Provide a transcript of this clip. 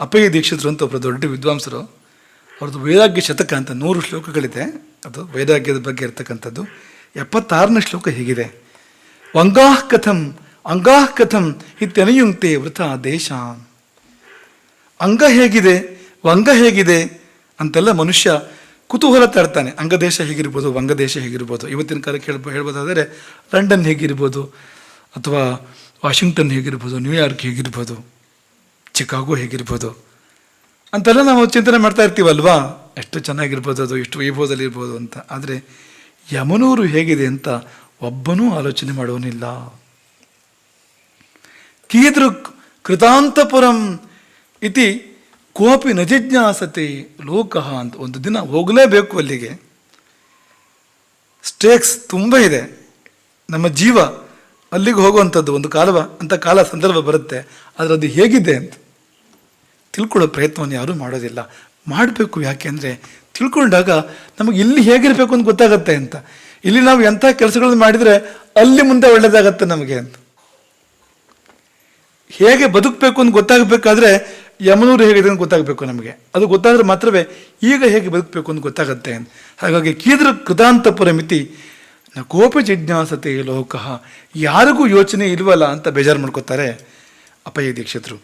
ಅಪ್ಪಯ್ಯ ದೀಕ್ಷಿತರು ಅಂತ ಒಬ್ಬರು ದೊಡ್ಡ ವಿದ್ವಾಂಸರು, ಅವ್ರದ್ದು ವೈರಾಗ್ಯ ಶತಕ ಅಂತ ನೂರು ಶ್ಲೋಕಗಳಿದೆ. ಅದು ವೈರಾಗ್ಯದ ಬಗ್ಗೆ ಇರ್ತಕ್ಕಂಥದ್ದು. ಎಪ್ಪತ್ತಾರನೇ ಶ್ಲೋಕ ಹೀಗಿದೆ. ವಂಗಾಹ್ ಕಥಂ ಅಂಗಾಹ್ ಕಥಂ ಇತ್ಯನಯುಂಕ್ತೆ ವೃಥ ದೇಶ. ಅಂಗ ಹೇಗಿದೆ, ವಂಗ ಹೇಗಿದೆ ಅಂತೆಲ್ಲ ಮನುಷ್ಯ ಕುತೂಹಲ ತರ್ತಾನೆ. ಅಂಗದೇಶ ಹೇಗಿರ್ಬೋದು, ವಂಗದೇಶ ಹೇಗಿರ್ಬೋದು. ಇವತ್ತಿನ ಕಾಲಕ್ಕೆ ಹೇಳ್ಬೋ, ಹೇಳ್ಬೋದಾದರೆ ಲಂಡನ್ ಹೇಗಿರ್ಬೋದು, ಅಥವಾ ವಾಷಿಂಗ್ಟನ್ ಹೇಗಿರ್ಬೋದು, ನ್ಯೂಯಾರ್ಕ್ ಹೇಗಿರ್ಬೋದು. ಚಿಕಾಗೋ ಹೇಗಿರ್ಬೋದು? ಅಂತೆಲ್ಲ ನಾವು ಚಿಂತನೆ ಮಾಡ್ತಾ ಇರ್ತೀವಲ್ವಾ? ಎಷ್ಟು ಚೆನ್ನಾಗಿರ್ಬೋದು ಅದು, ಎಷ್ಟು ವೈಭವದಲ್ಲಿರ್ಬೋದು ಅಂತ. ಆದರೆ ಯಮನೂರು ಹೇಗಿದೆ ಅಂತ ಒಬ್ಬನೂ ಆಲೋಚನೆ ಮಾಡುವನಿಲ್ಲ. ಕೀದೃ ಕೃತಾಂತಪುರಂ ಇತಿ ಕೋಪಿ ನಜಿಜ್ಞಾಸತಿ ಜಿಜ್ಞಾಸತೆ ಲೋಕಃ ಅಂತ ಒಂದು ದಿನ ಹೋಗಲೇಬೇಕು ಅಲ್ಲಿಗೆ. ಸ್ಟೇಕ್ಸ್ ತುಂಬ ಇದೆ. ನಮ್ಮ ಜೀವ ಅಲ್ಲಿಗೆ ಹೋಗುವಂಥದ್ದು ಒಂದು ಕಾಲವ, ಅಂತ ಕಾಲ ಸಂದರ್ಭ ಬರುತ್ತೆ. ಆದರೆ ಅದು ಹೇಗಿದೆ ಅಂತ. ತಿಳ್ಕೊಳ್ಳೋ ಪ್ರಯತ್ನವನ್ನು ಯಾರೂ ಮಾಡೋದಿಲ್ಲ. ಮಾಡಬೇಕು ಯಾಕೆಂದರೆ ತಿಳ್ಕೊಂಡಾಗ ನಮಗೆ ಇಲ್ಲಿ ಹೇಗಿರಬೇಕು ಅಂತ ಗೊತ್ತಾಗತ್ತೆ ಅಂತ. ಇಲ್ಲಿ ನಾವು ಎಂಥ ಕೆಲಸಗಳನ್ನು ಮಾಡಿದರೆ ಅಲ್ಲಿ ಮುಂದೆ ಒಳ್ಳೆಯದಾಗತ್ತೆ ನಮಗೆ ಅಂತ. ಹೇಗೆ ಬದುಕಬೇಕು ಅಂತ ಗೊತ್ತಾಗಬೇಕಾದ್ರೆ ಯಮನೂರು ಹೇಗಿದೆ ಅಂತ ಗೊತ್ತಾಗಬೇಕು ನಮಗೆ. ಅದು ಗೊತ್ತಾದರೆ ಮಾತ್ರವೇ ಈಗ ಹೇಗೆ ಬದುಕಬೇಕು ಅಂತ ಗೊತ್ತಾಗತ್ತೆ ಅಂತ. ಹಾಗಾಗಿ ಕೀದ್ರ ಕೃತಾಂತ ಮಿತಿ, ನ ಕೋಪ ಜಿಜ್ಞಾಸತೆ ಲೋಕಃ, ಯಾರಿಗೂ ಯೋಚನೆ ಇಲ್ವಲ್ಲ ಅಂತ ಬೇಜಾರು ಮಾಡ್ಕೋತಾರೆ ಅಪಯ ದೀಕ್ಷಿತರು.